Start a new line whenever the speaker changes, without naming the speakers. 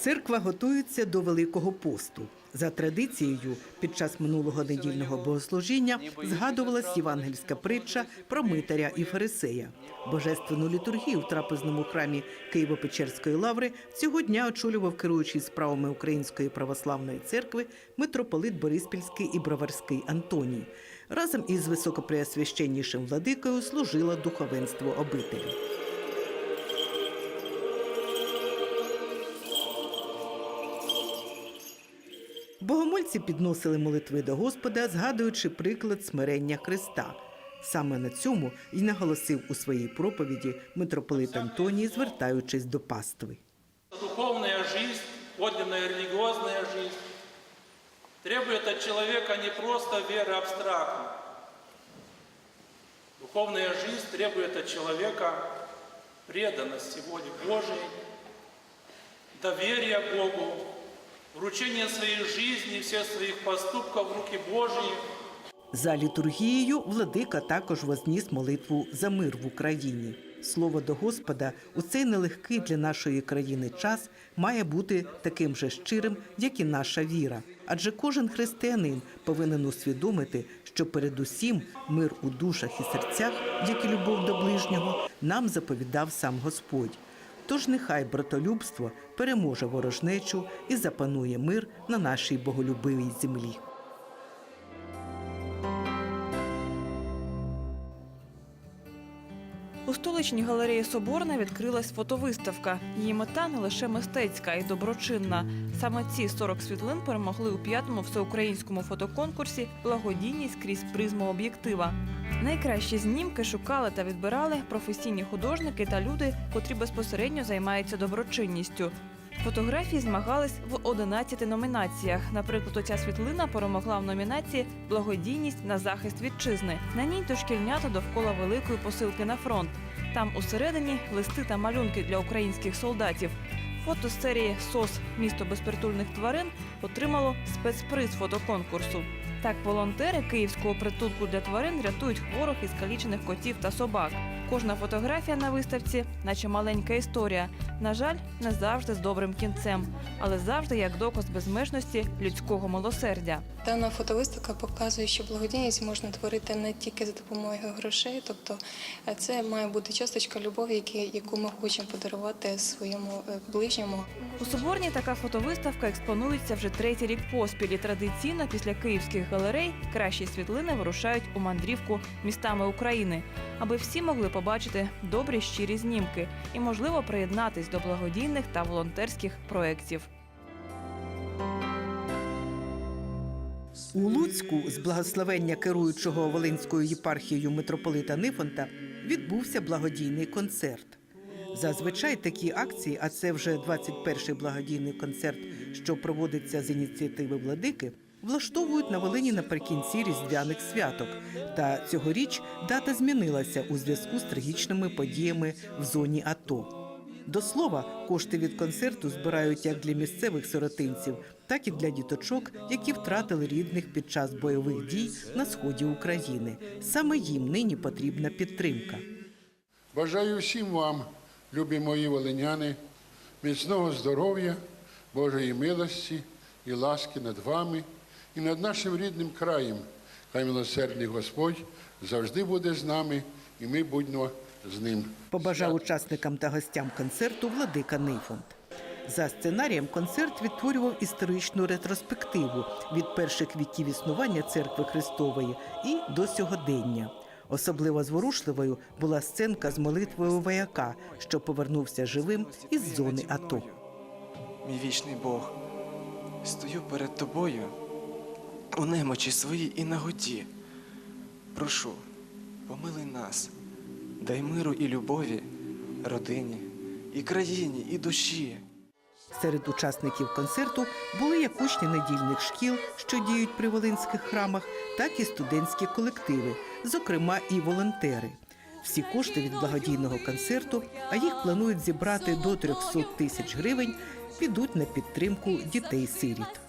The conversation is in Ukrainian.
Церква готується до Великого посту. За традицією, під час минулого недільного богослужіння згадувалась євангельська притча про митаря і фарисея. Божественну літургію в трапезному храмі Києво-Печерської лаври цього дня очолював керуючий справами Української православної церкви митрополит Бориспільський і Броварський Антоній. Разом із високопреосвященнішим владикою служило духовенство обителі. Богомольці підносили молитви до Господа, згадуючи приклад смирення Христа. Саме на цьому і наголосив у своїй проповіді митрополит Антоній, звертаючись до пастви.
Духовная жизнь, подлинная религиозная жизнь требует от человека не просто веры абстрактной. Духовная жизнь требует от человека преданности воле Божией, доверия Богу, вручения своей жизни, всех своих поступков в руки Божьи –
За літургією владика також возніс молитву за мир в Україні. Слово до Господа у цей нелегкий для нашої країни час має бути таким же щирим, як і наша віра. Адже кожен християнин повинен усвідомити, що передусім мир у душах і серцях, як і любов до ближнього, нам заповідав сам Господь. Тож нехай братолюбство переможе ворожнечу і запанує мир на нашій боголюбивій землі.
Столичній галереї Соборна відкрилась фотовиставка. Її мета не лише мистецька і доброчинна. Саме ці 40 світлин перемогли у п'ятому всеукраїнському фотоконкурсі Благодійність крізь призму об'єктива. Найкращі знімки шукали та відбирали професійні художники та люди, котрі безпосередньо займаються доброчинністю. Фотографії змагались в 11 номінаціях. Наприклад, оця світлина перемогла в номінації Благодійність на захист вітчизни. На ній дошкільнята довкола великої посилки на фронт. Там усередині листи та малюнки для українських солдатів. Фото з серії СОС місто безпритульних тварин отримало спецприз фотоконкурсу. Так, волонтери київського притулку для тварин рятують хворих і скалічених котів та собак. Кожна фотографія на виставці, наче маленька історія. На жаль, не завжди з добрим кінцем, але завжди як доказ безмежності людського милосердя.
Дана фотовиставка показує, що благодійність можна творити не тільки за допомогою грошей, тобто е, це має бути часточка любові, яку ми хочемо подарувати своєму е, ближньому.
У Соборній така фотовиставка експонується вже третій рік поспіль. І традиційно після київських галерей кращі світлини вирушають у мандрівку містами України, аби всі могли побачити добрі щирі знімки і, можливо, приєднатись до благодійних та волонтерських проєктів.
У Луцьку з благословення керуючого Волинською єпархією митрополита Нифонта відбувся благодійний концерт. Зазвичай такі акції, а це вже 21-й благодійний концерт, що проводиться з ініціативи владики, влаштовують на Волині наприкінці різдвяних святок. Та цьогоріч дата змінилася у зв'язку з трагічними подіями в зоні АТО. До слова, кошти від концерту збирають як для місцевих сиротинців, так і для діточок, які втратили рідних під час бойових дій на сході України. Саме їм нині потрібна підтримка.
Бажаю всім вам, любі мої волиняни, міцного здоров'я, Божої милості і ласки над вами і над нашим рідним краєм. Хай милосердний Господь завжди буде з нами, і ми будьмо з ним.
Побажав учасникам та гостям концерту владика Нейфонд. За сценарієм концерт відтворював історичну ретроспективу від перших віків існування церкви Христової і до сьогодення. Особливо зворушливою була сценка з молитвою вояка, що повернувся живим із зони АТО.
Мій вічний Бог, стою перед тобою у немочі своїй і наготі. Прошу, помилуй нас, дай миру і любові родині, і країні, і душі.
Серед учасників концерту були як учні недільних шкіл, що діють при волинських храмах, так і студентські колективи, зокрема і волонтери. Всі кошти від благодійного концерту, а їх планують зібрати до 300 тисяч гривень, підуть на підтримку дітей-сиріт.